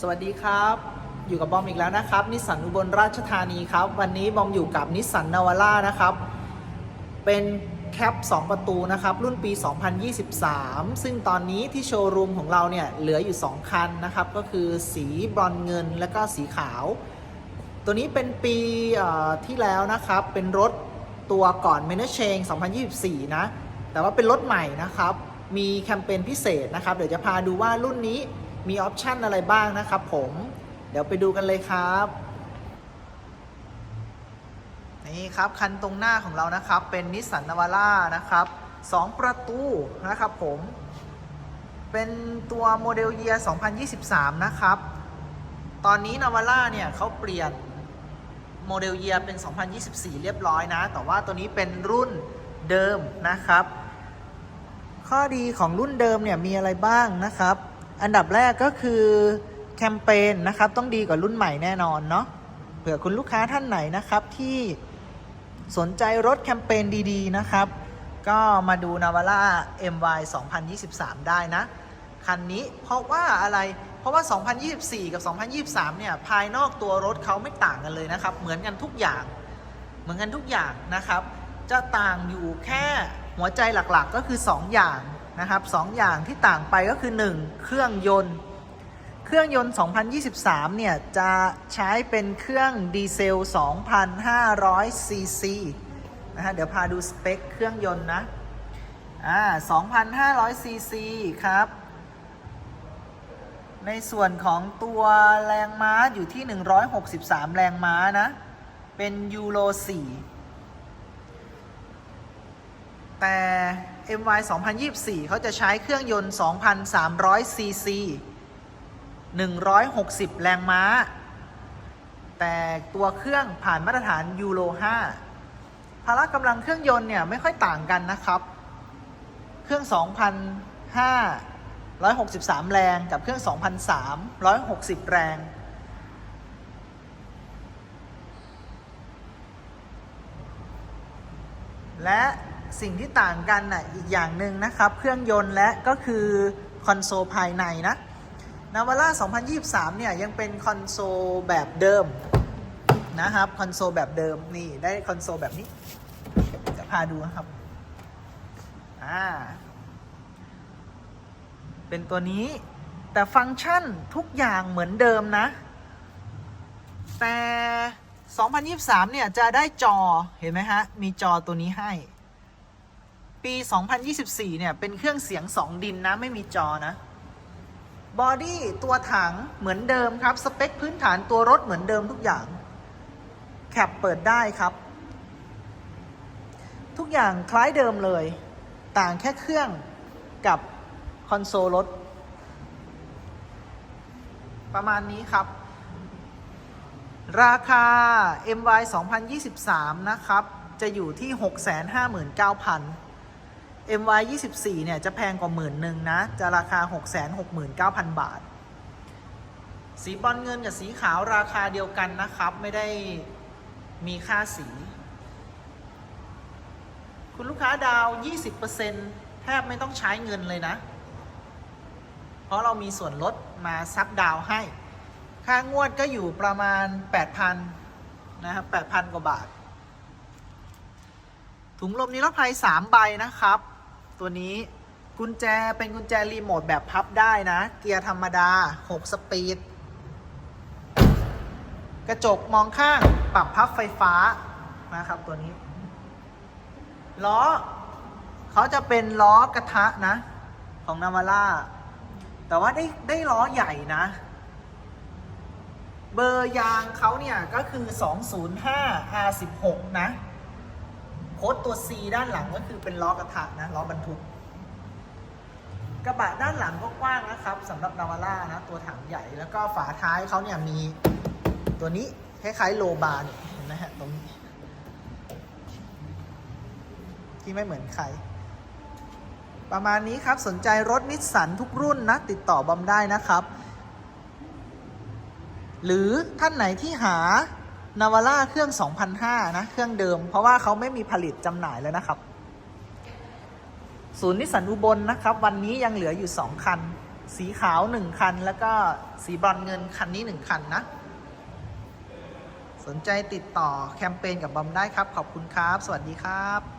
สวัสดีครับ อยู่กับบอมอีกแล้วนะครับนิสสันอุบลราชธานีครับ วันนี้บอมอยู่กับนิสสันนาวาร่านะครับ เป็นแคป 2 ประตูนะครับ รุ่นปี 2023 ซึ่งตอนนี้ที่โชว์รูมของเราเนี่ย เหลืออยู่ 2 คันนะครับ ก็คือสีบรอนเงินและก็สีขาว ตัวนี้เป็นปีที่แล้วนะครับ เป็นรถตัวก่อน m a n a c h a n g 2024 นะ แต่ว่าเป็นรถใหม่นะครับ มีแคมเปญพิเศษนะครับ เดี๋ยวจะพาดูว่ารุ่นนี้ มีออปชันอะไรบ้างนะครับผม เดี๋ยวไปดูกันเลยครับนี่ครับคันตรงหน้าของเรานะครับ เป็นนิสสันนาวาร่านะครับ2 ประตูนะครับผม เป็นตัวโมเดลเยียร์2023 นะครับ ตอนนี้นาวาร่าเนี่ยเขาเปลี่ยนโมเดลเยียร์เป็น 2024 เรียบร้อยนะ แต่ว่าตัวนี้เป็นรุ่นเดิมนะครับ ข้อดีของรุ่นเดิมเนี่ยมีอะไรบ้างนะครับ อันดับแรกก็คือแคมเปญนะครับ ต้องดีกว่ารุ่นใหม่แน่นอนเนาะเผื่อคุณลูกค้าท่านไหนนะครับที่สนใจรถแคมเปญดีๆนะครับ ก็มาดู Navara MY 2023 ได้นะ คันนี้เพราะว่าอะไรเพราะว่า 2024 กับ 2023 เนี่ย ภายนอกตัวรถเขาไม่ต่างกันเลยนะครับ เหมือนกันทุกอย่าง เหมือนกันทุกอย่างนะครับ จะต่างอยู่แค่หัวใจหลักๆก็คือ 2 อย่าง นะครับ2ออย่างที่ต่างไปก็คือ 1 เครื่องยนต์ เครื่องยนต์ 2023 เนี่ย จะใช้เป็นเครื่องดีเซล 2,500 ซีซีนะฮะเดี๋ยวพาดูสเปคเครื่องยนต์นะอ่า2,500 ซีซีครับ ในส่วนของตัวแรงม้าอยู่ที่ 163 แรงม้านะ เป็นยูโร 4 แต่ MY 2024 เขาจะใช้เครื่องยนต์ 2,300ซีซี160 แรงม้า แต่ตัวเครื่องผ่านมาตรฐานยูโร 5 พละกำลังเครื่องยนต์เนี่ยไม่ค่อยต่างกันนะครับ เครื่อง 2,500 163 แรงกับเครื่อง 2,360 แรงและ สิ่งที่ต่างกันน่ะอีกอย่างหนึ่งนะครับ เครื่องยนต์และก็คือคอนโซลภายในนะนาวาร่า2023 เนี่ย ยังเป็นคอนโซลแบบเดิมนะครับ คอนโซลแบบเดิมนี่ได้คอนโซลแบบนี้ จะพาดูนะครับ อ่า เป็นตัวนี้ แต่ฟังก์ชันทุกอย่างเหมือนเดิมนะ แต่ 2023 เนี่ย จะได้จอเห็นไหมฮะ มีจอตัวนี้ให้ ปี 2024 เนี่ย เป็นเครื่องเสียง 2 ดินนะ ไม่มีจอนะ บอดี้ตัวถังเหมือนเดิมครับ สเปคพื้นฐานตัวรถเหมือนเดิมทุกอย่าง แคปเปิดได้ครับ ทุกอย่างคล้ายเดิมเลย ต่างแค่เครื่องกับคอนโซลรถ ประมาณนี้ครับ ราคา MY 2023 นะครับจะอยู่ที่ 659,000 MY 24เนี่ยจะแพงกว่าหมื่นหนึ่งนะ จะราคา 669,000 บาท สีบอลเงินกับสีขาวราคาเดียวกันนะครับ ไม่ได้มีค่าสี คุณลูกค้าดาว 20%แทบไม่ต้องใช้เงินเลยนะ เพราะเรามีส่วนลดมาซับดาวให้ ค่างวดก็อยู่ประมาณ 8,000 นะครับ8,000 กว่าบาทถุงลมนิรภัย 3 ใบนะครับ ตัวนี้กุญแจเป็นกุญแจรีโมทแบบพับได้นะ เกียร์ธรรมดา 6 สปีด กระจกมองข้างปรับพับไฟฟ้านะครับตัวนี้ ล้อเขาจะเป็นล้อกระทะนะ ของนามาร่า แต่ว่าได้ได้ล้อใหญ่นะ เบอร์ยางเขาเนี่ยก็คือ 205 R16 นะ โค้ดตัว C ด้านหลังก็คือเป็นล้อกระทะนะล้อบรรทุก กระบะด้านหลังก็กว้างนะครับสำหรับนาวาร่านะ ตัวถังใหญ่แล้วก็ฝาท้ายเขาเนี่ยมีตัวนี้คล้ายๆโลบาร์เนี่ยเห็นไหมฮะตรงนี้ที่ไม่เหมือนใคร ประมาณนี้ครับสนใจรถนิสสันทุกรุ่นนะ ติดต่อบอมได้นะครับ หรือท่านไหนที่หา นาวาร่าเครื่อง 2005 นะ เครื่องเดิม เพราะว่าเขาไม่มีผลิตจำหน่ายแล้วนะครับ ศูนย์นิสสันอุบลนนะครับ วันนี้ยังเหลืออยู่ 2 คัน สีขาว 1 คัน แล้วก็สีบรอนเงินคันนี้ 1 คันนะ สนใจติดต่อแคมเปญกับบอมได้ครับ ขอบคุณครับ สวัสดีครับ